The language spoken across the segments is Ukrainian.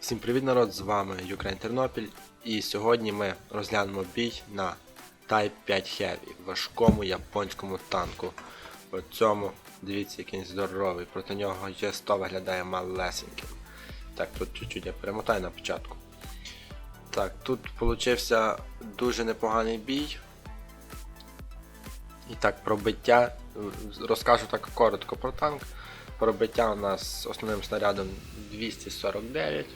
Всім привіт народ, з вами Ukraine Тернопіль і сьогодні ми розглянемо бій на Type 5 Heavy, важкому японському танку. По цьому, дивіться, який він здоровий, проти нього Є100 виглядає малесеньким. Так, тут чуть-чуть я перемотаю на початку. Так, тут получився дуже непоганий бій. І так, пробиття. Розкажу так коротко про танк. Пробиття у нас основним снарядом 249.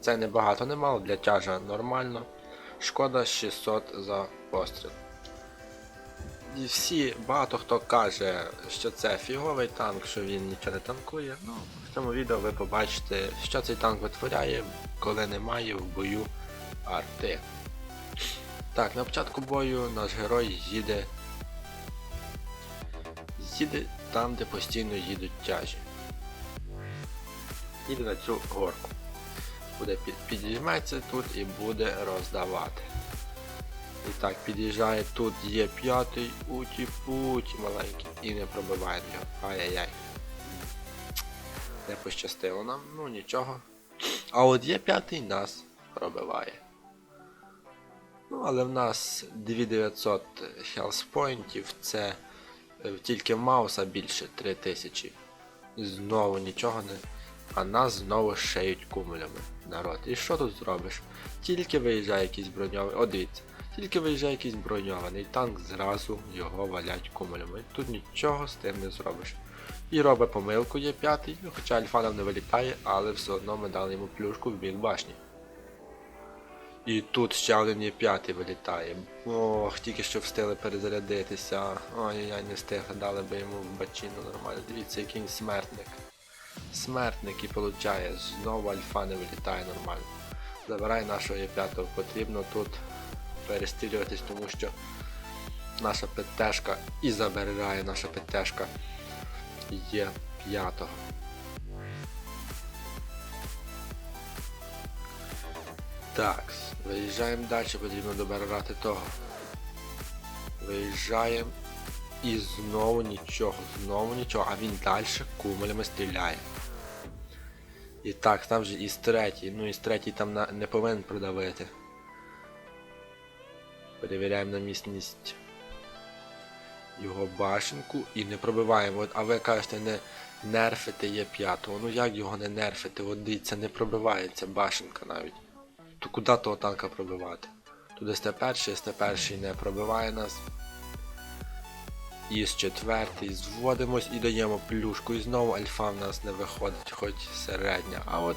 Це не багато, не мало, для тяжа нормально. Шкода 600 за постріл. І всі, багато хто каже, що це фіговий танк, що він нічого не танкує. Ну, в цьому відео ви побачите, що цей танк витворяє, коли немає в бою арти. Так, на початку бою наш герой їде. Їде там, де постійно їдуть тяжі. Їде на цю горку. Буде під, підійметься тут і буде роздавати. І так, під'їжджає тут є п'ятий уті-путі маленький і не пробиває його. Ай-яй-яй. Не пощастило нам, ну нічого. А от є п'ятий нас пробиває. Ну, але в нас 2900 хелспойнтів, це тільки в Мауса більше 3000. Знову нічого не. А нас знову шиють кумулями. Народ. І що тут зробиш? Тільки виїжджає якийсь броньований. О, дивіться. Тільки виїжджає якийсь броньований танк, зразу його валять кумулями. Тут нічого з тим не зробиш. І робить помилку є п'ятий, ну хоча альфанам не вилітає, але все одно ми дали йому плюшку в бік башні. І тут ще один є п'ятий вилітає. Ох, тільки що встигли перезарядитися. Ой-яй-яй, не встиг, дали би йому в бачину нормально. Дивіться, який смертник. Смертник і виходить. Знову альфа не вилітає нормально. Забирай нашого є п'ятого, Потрібно тут перестрілюватись, тому що наша ПТшка і забирає наша ПТшка Є5. Так, виїжджаємо далі, потрібно добирати того. Виїжджаємо і знову нічого, знову нічого, а він далі кумелями стріляє. І так, там же із третій, ну із третій там на, не повинен продавити. Перевіряємо на міцність його башенку і не пробиваємо. От, а ви кажете, не нерфити є п'ятого. Ну як його не нерфити? От дивіться, не пробивається башенка навіть. То куди того танка пробивати? Тут СТ-1, СТ-1 не пробиває нас. Із четвертий зводимось і даємо плюшку. І знову альфа в нас не виходить, хоч середня. А от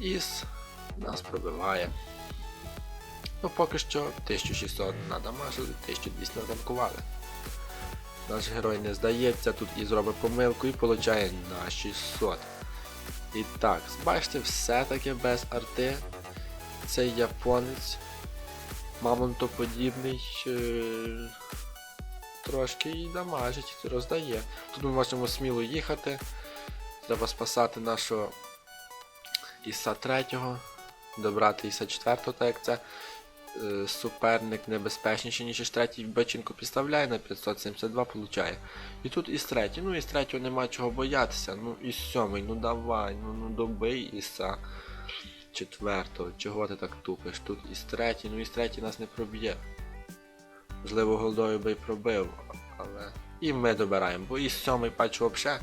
із нас пробиває. Ну поки що 1600 надамажили, 1200 натанкували. Наш герой не здається, тут і зробить помилку і получає на 600. І так, бачите, все-таки без арти. Цей японець мамонтоподібний е трошки і дамажить, роздає. Тут ми можемо сміло їхати. Треба спасати нашого Іса 3, добрати Іса 4, так як це е, суперник небезпечніший, ніж із третій бочинку підставляє на 572 получає. І тут із третій. Ну із третього нема чого боятися. Ну і сьомий, ну давай, ну ну добий Іса четвертого. Чого ти так тупиш? Тут із третій, ну із третій нас не проб'є. Можливо, голдою би й пробив, але. І ми добираємо, бо із сьомий патч взагалі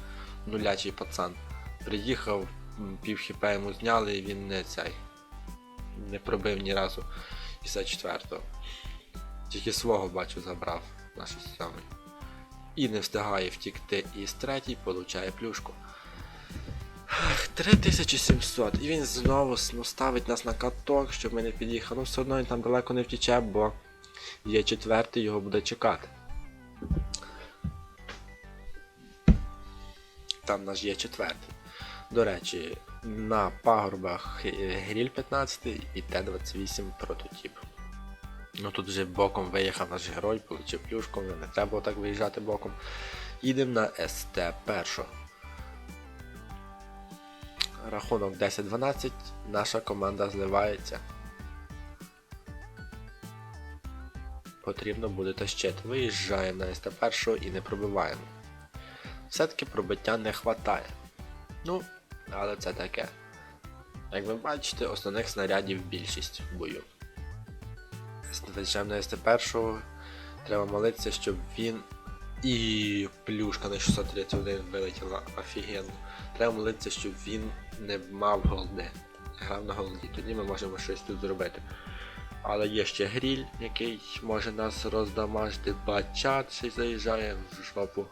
нулячий пацан. Приїхав, пів хп йому зняли і він не цей. Не пробив ні разу із четвертого. Тільки свого бачу забрав наш сьомий. І не встигає втікти із третій, получає плюшку. Ах, 3700. І він знову ну, ставить нас на каток, щоб ми не під'їхали. Ну все одно він там далеко не втіче, бо є четвертий, його буде чекати. Там наш є четвертий. До речі, на пагорбах Гріль 15 і Т-28 прототип. Ну тут вже боком виїхав наш герой, получив плюшку, не треба було так виїжджати боком. Їдемо на СТ першого. Рахунок 10-12, наша команда зливається. потрібно буде тащити. Виїжджаємо на СТ-1 і не пробиваємо. Все-таки пробиття не хватає. Ну, але це таке. Як ви бачите, основних снарядів більшість в бою. Заїжджаємо на СТ-1, треба молитися, щоб він. І плюшка на 631 вилетіла офігенно. Треба молитися, щоб він не мав голди. Грав на голді, тоді ми можемо щось тут зробити. Але є ще гріль, який може нас роздамажити. Бачат ще заїжджає в жопу.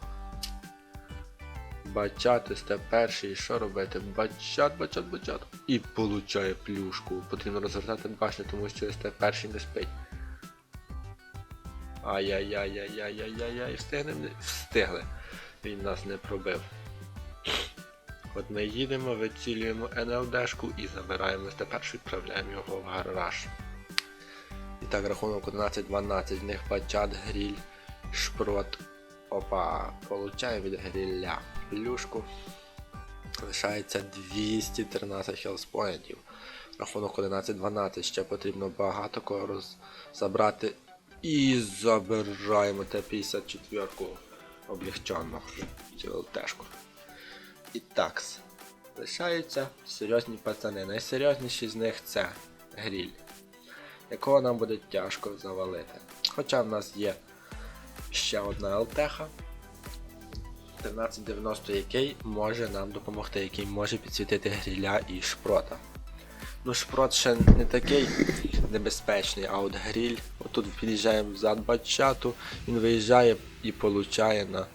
Бачат, сте перший, що робити? Бачат, бачат, бачат. І получає плюшку. Потрібно розвертати башню, тому що СТ перший не спить. Ай-яй-яй-яй-яй-яй-яй, встигнемо? Не- Встигли. Він нас не пробив. От ми їдемо, вицілюємо НЛДшку і забираємо тепер відправляємо його в гараж. І так, рахунок 11-12, в них бачат, гріль, шпрот. Опа, получаємо від гріля плюшку. Лишається 213 хелспоінтів. Рахунок 11-12, ще потрібно багато кого забрати. І забираємо Т-54 облегченно. Цю ЛТшку. І такс. Лишаються серйозні пацани. Найсерйозніші з них це гріль, якого нам буде тяжко завалити. Хоча в нас є ще одна ЛТХ. 1390, який може нам допомогти, який може підсвітити гріля і шпрота. Ну, шпрот ще не такий небезпечний, а от гріль. Отут під'їжджаємо взад бачату, він виїжджає і получає на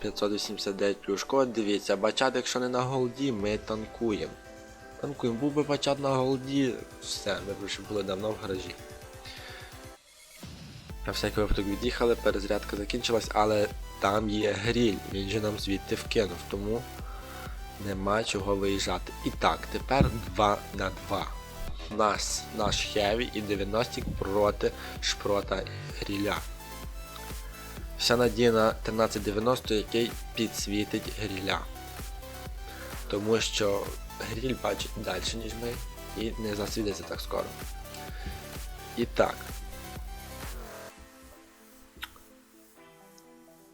589 плюшко. От Дивіться, бачат, якщо не на голді, ми танкуємо. Танкуємо. Був би бачат на голді, все, ми б вже були давно в гаражі. На всякий випадок від'їхали, перезарядка закінчилась, але там є гріль, він же нам звідти вкинув, тому нема чого виїжджати. І так, тепер 2 на 2. Наш, наш Хеві і 90 проти шпрота гріля. Вся надія на 1390, який підсвітить гріля. Тому що гріль бачить далі, ніж ми, і не засвітиться так скоро. І так.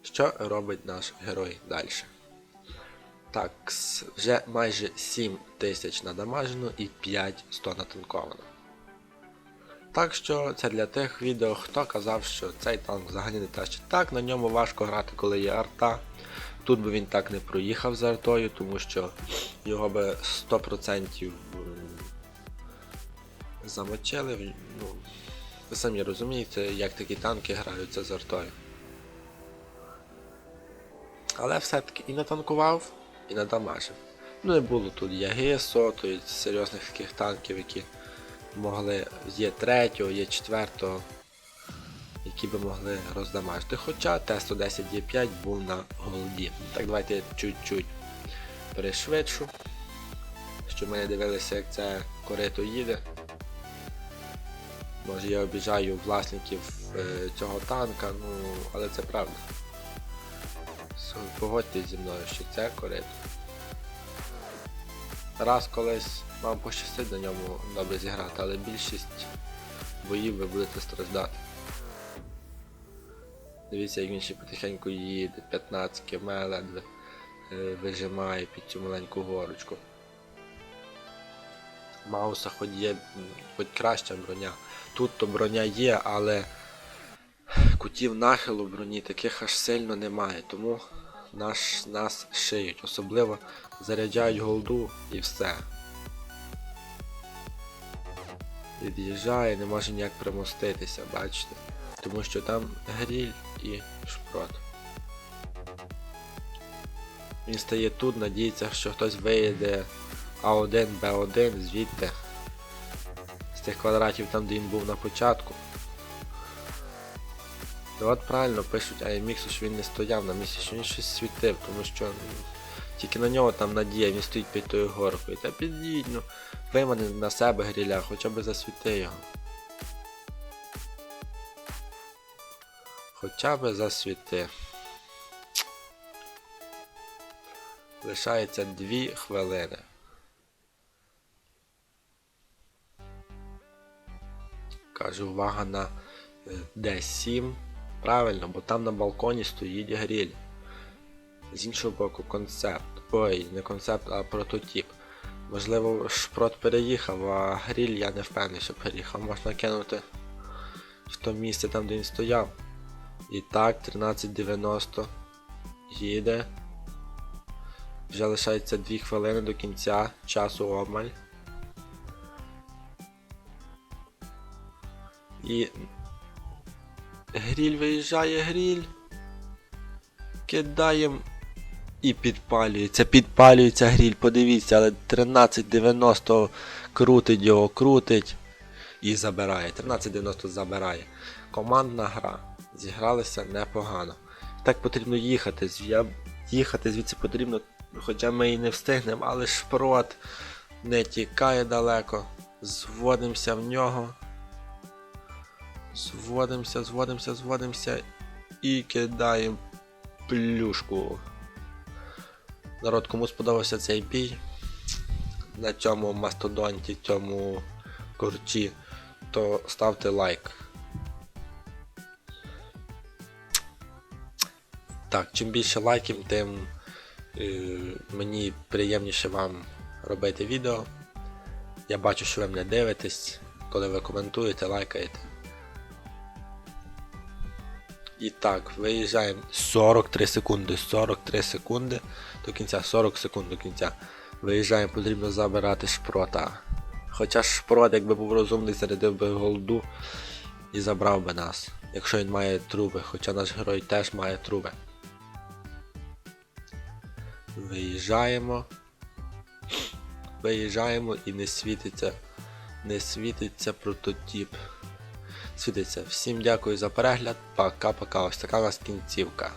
Що робить наш герой далі? Так, вже майже 7 тисяч надамажено і 5 100 натанковано. Так що це для тих відео, хто казав, що цей танк взагалі не тащить. Так, на ньому важко грати, коли є арта. Тут би він так не проїхав з артою, тому що його би 100% замочили. Ну, ви самі розумієте, як такі танки граються з артою. Але все-таки і натанкував, і надамажив. Ну не було тут Ягисо, тобто серйозних таких танків, які могли є третього, є четвертого, які би могли роздамажити. Хоча Т-110 Є5 був на голді. Так, давайте я чуть-чуть перешвидшу, щоб ми не дивилися, як це корито їде. Може я обіжаю власників е, цього танка, ну, але це правда. Погодьтесь зі мною, що це корито. Раз колись вам пощастить на ньому добре зіграти, але більшість боїв ви будете страждати. Дивіться, як він ще потихеньку їде, 15 км ледве е, вижимає під цю маленьку горочку. Мауса хоч є, хоч краща броня. Тут то броня є, але кутів нахилу броні таких аж сильно немає, тому наш, нас шиють. Особливо заряджають голду і все. Від'їжджає, не може ніяк примоститися, бачите? Тому що там гріль і шпрот. Він стає тут, надіється, що хтось виїде А1, Б1 звідти. З тих квадратів там, де він був на початку. От правильно пишуть IMX, що він не стояв на місці, що він щось світив, тому що тільки на нього там надія, він стоїть під тою горкою. Та підійдь, ну, вимани на себе гріля, хоча б засвіти його. Хоча б засвіти. Лишається 2 хвилини. Кажу, увага на Е, Де 7? Правильно, бо там на балконі стоїть гриль. З іншого боку, концепт. Ой, не концепт, а прототип. Можливо, шпрот переїхав, а гриль я не впевнений, що переїхав. Можна кинути в то місце там, де він стояв. І так, 1390 їде. Вже лишається 2 хвилини до кінця часу обмаль. І. Гріль виїжджає, гріль. Кидаєм. І підпалюється, підпалюється гріль, подивіться, але 1390 крутить його, крутить і забирає. 1390 забирає. Командна гра. Зігралися непогано. Так потрібно їхати. зв'я- Їхати звідси потрібно, хоча ми і не встигнемо, але шпрот не тікає далеко. Зводимося в нього. Зводимося, зводимося, зводимося і кидаємо плюшку. Народ, кому сподобався цей бій на цьому мастодонті, цьому корчі, то ставте лайк. Так, чим більше лайків, тим е, мені приємніше вам робити відео. Я бачу, що ви мене дивитесь, коли ви коментуєте, лайкаєте. І так, виїжджаємо 43 секунди, 43 секунди до кінця, 40 секунд до кінця. Виїжджаємо, потрібно забирати шпрота. Хоча шпрот, якби був розумний, зарядив би голду і забрав би нас. Якщо він має труби, хоча наш герой теж має труби. Виїжджаємо. Виїжджаємо і не світиться. Не світиться прототип. Світиться. Всім дякую за перегляд. Пока-пока. Ось така у нас кінцівка.